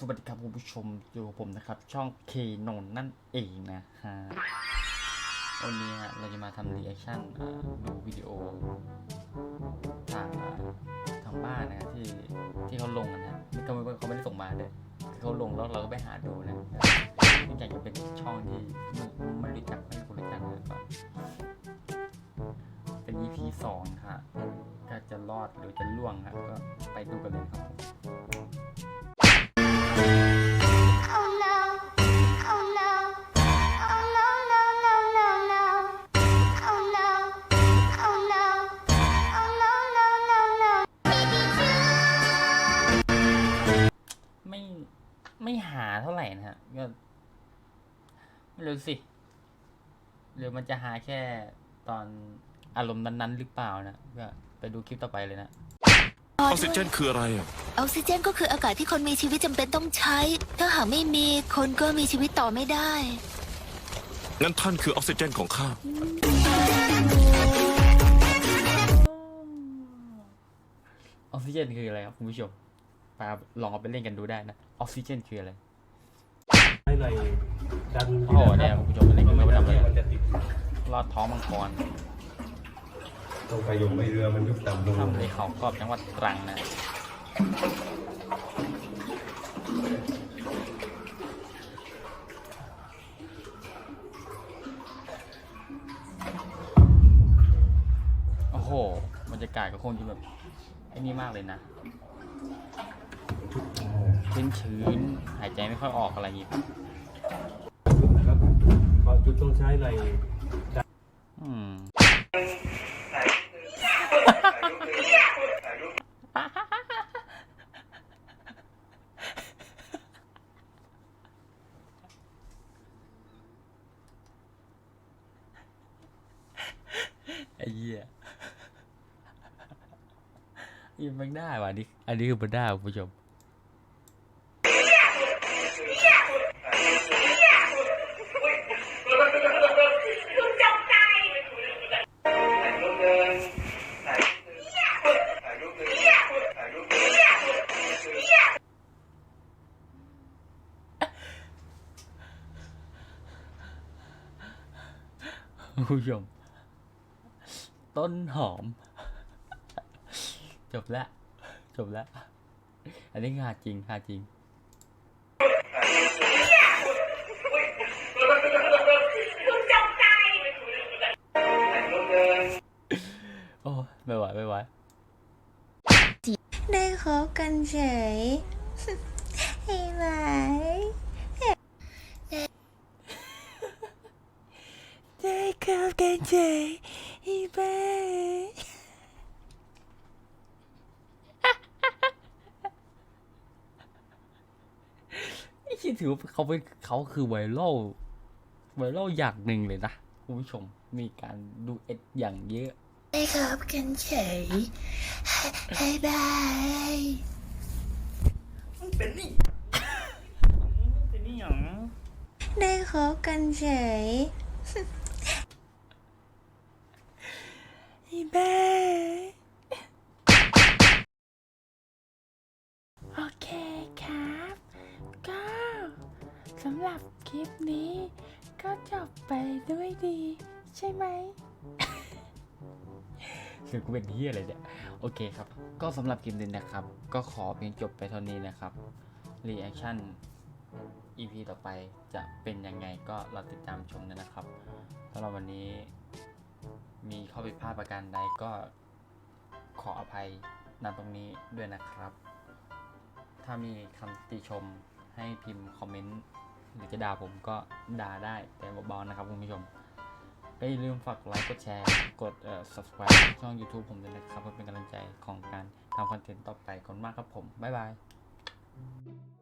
สวัสดีครับผู้ชมอยู่กับผมนะครับ ช่องเคนนนั่นเองนะฮะวันนี้ฮะเราจะมาทำรีแอคชั่นอ่าดูวิดีโอทางทางบ้านนะที่ที่เขาลงกันนะไม่เขาไม่เขาไม่ได้ส่งมาเลยคือเขาลงแล้วเราก็ไปหาดูนะนี่อยากจะเป็นช่องที่ไม่ไม่รู้จักไม่คุ้นรู้จักนะก็เป็น EP สองค่ะก็จะรอดหรือจะล่วงครับก็ไปดูกันเลยครับ เท่าไหร่นะฮะก็ไม่รู้สิ หรือมันจะหาแค่ตอนอารมณ์นั้นๆหรือเปล่านะก็ไปดูคลิปต่อไปเลยนะออกซิเจนคืออะไรอะออกซิเจนก็คืออากาศที่คนมีชีวิตจำเป็นต้องใช้ ถ้าหากไม่มีคนก็มีชีวิตต่อไม่ได้ งั้นท่านคือออกซิเจนของข้า ออกซิเจนคืออะไรครับคุณผู้ชมไปเอาลองเอาไปเล่นกันดูได้นะ ออกซิเจนคืออะไร ให้ในดันโอ้โหเนี่ยคุณผู้ชมไปเล่นกันไม่ไม่ได้ทำเลยมันจะติดรอดท้องมังกรต้องไปยงไปเรือมันยุบต่ำลงทำในเขากรอบจังหวัดตรังนะโอ้โหบรรยากาศก็คงจะแบบไอ้นี่มากเลยนะ ชื้นหายใจไม่ค่อยออกอะไรอย่างงี้ครับครับเพราะจุดต้องใช้ในดันอืมไอ้เหี้ยยังไม่ได้ว่ะอันนี้ อันนี้คือไม่ได้คุณผู้ชม ผู้ชม ต้นหอม จบแล้วจบแล้วอันนี้งาจริงงาจริง โอ้ไม่ไหวไม่ไหวได้คบกันเฉยเห็นไหม ได้ครับ กันเฉยอีเบ้ไม่คิดถือว่าเขาเป็นเขาคือไวรัลไวรัลอย่างหนึ่งเลยนะคุณผู้ชมมีการดูเอ็ดอย่างเยอะได้ครับกันเฉยบายบายเป็นนี่หยังได้คบกันเฉย อีเบ้โอเคครับ ก็สำหรับคลิปนี้ ก็จบไปด้วยดี ใช่ไหมคือกูเป็นเฮียอะไรเนี่ยโอเคครับ ก็สำหรับคลิปนี้นะครับ ก็ขอเพียงจบไปเท่านี้นะครับรีแอคชั่น EP ต่อไปจะเป็นยังไงก็เราติดตามชมนนะครับสำหรับวันนี้ มีข้อผิดพลาดประการใดก็ขออภัยณตรงนี้ด้วยนะครับ ถ้ามีคำติชมให้พิมพ์คอมเมนต์ หรือจะด่าผมก็ด่าได้แต่เบาๆนะครับคุณผู้ชมก็อย่าลืมฝากไลค์กดแชร์ กดเอ่อ subscribe ช่อง YouTube ผมด้วยนะครับเพื่อเป็นกำลังใจของการทำคอนเทนต์ต่อไปขอบคุณมากครับผม บ๊ายบาย